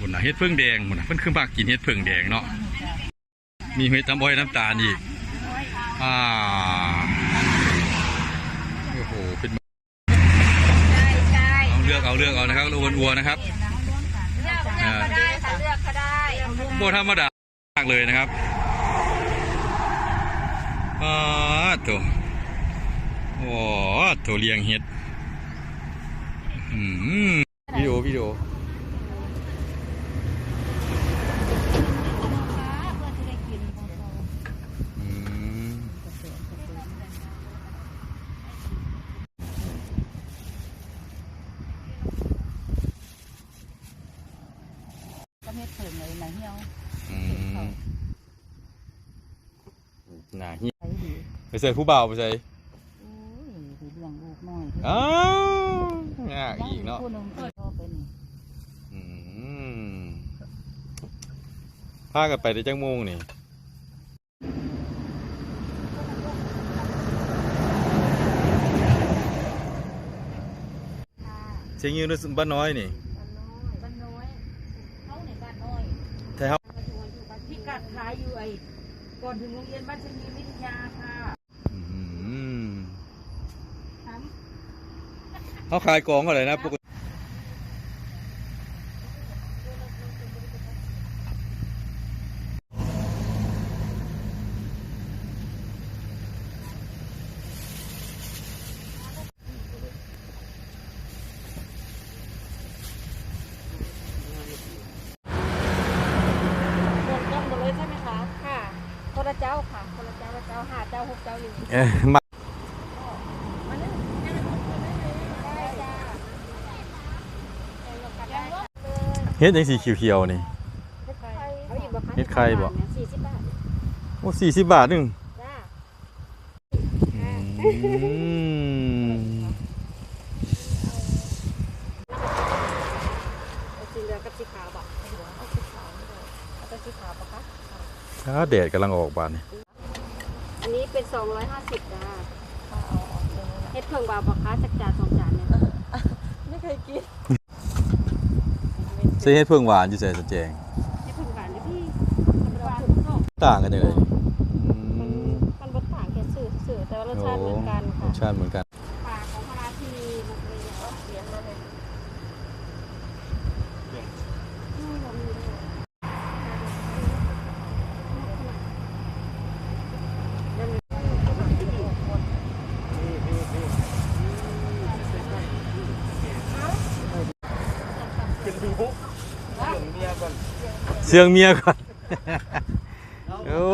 บุญนะเฮ็ดเพิ่งแดงบุญนะเพิ่นคือมากกินเฮ็ดเพิ่งแดงเนาะมีเฮ็ดน้ำอ้อยน้ำตาลอีกอ่าโอ้โหเป็นใช่ใช่เอาเลือกเอาเลือกเอานะครับลูกวัวนะครับเลือกเลือกก็ได้ค่ะเลือกก็ได้โบธรรมดามากเลยนะครับอ่าตัวโอ้ตัวเลี้ยงเห็ดอืมวิดีโอวิดีโออืม ก็ เฮ็ดเพิ่งเลยนะเหี่ยวอืมน่าเหี้ยใช้ดีไปใส่ผู้บ่าวไปใส่โอ้ยดีเลี้ยงลูกน้อยอ้าวยากอีกเนาะผู้หนึงเพิ่นก็เป็นอืมพากันไปได้จังโมงนี่เชียงยืนบ้านน้อยนี่บ้านน้อยเขาในบ้านน้อย ใช่ครับ พิ กัดขายอยู่ไอ้ก่อนถึงโรงเรียนบ้านชนีวิทยาค่ะอืมเขาขายกองอะไรนะปกติ หมดกันหมดเลยใช่ไหมคะ ค่ะ คนละเจ้าค่ะคนละเจ้าละเจ้าห้าเจ้าหกเจ้าหนึ่งเอ้ยมามาเลยได้จ้าเฮ็ดยังสีเขียวๆนี่เอาอีกบ่คะเฮ็ดไข่บ่สี่สิบบาทโอ้สี่สิบบาทหนึงจ้าอืม เอาสีเหลืองกับสีขาวบ่เอาสีขาวนี่เลยเอาแต่สีขาวปะคะ ถ้าแดดกำลังออกบานนี่อันนี้เป็น 250จ้าเฮ็ดเพิ่งบาปะคะจักจานสองจานเนี่ยไม่เคยกินใส่เฮ็ดเพิ่งหวานอยู่ใส่สะแจงเฮ็ดเพิ่งหวานเลยพี่มันหวานทุกข้าวต่างกันยังไงอืมมันบ่ต่างแค่สื่อสื่อแต่ว่ารสชาติเหมือนกันรค่ะสชาติเหมือนกัน ปากของพระราชินีมันเลยเอาเขียนมาเลยอืมบ่มีเลย เสียงเมียก่อน โอ้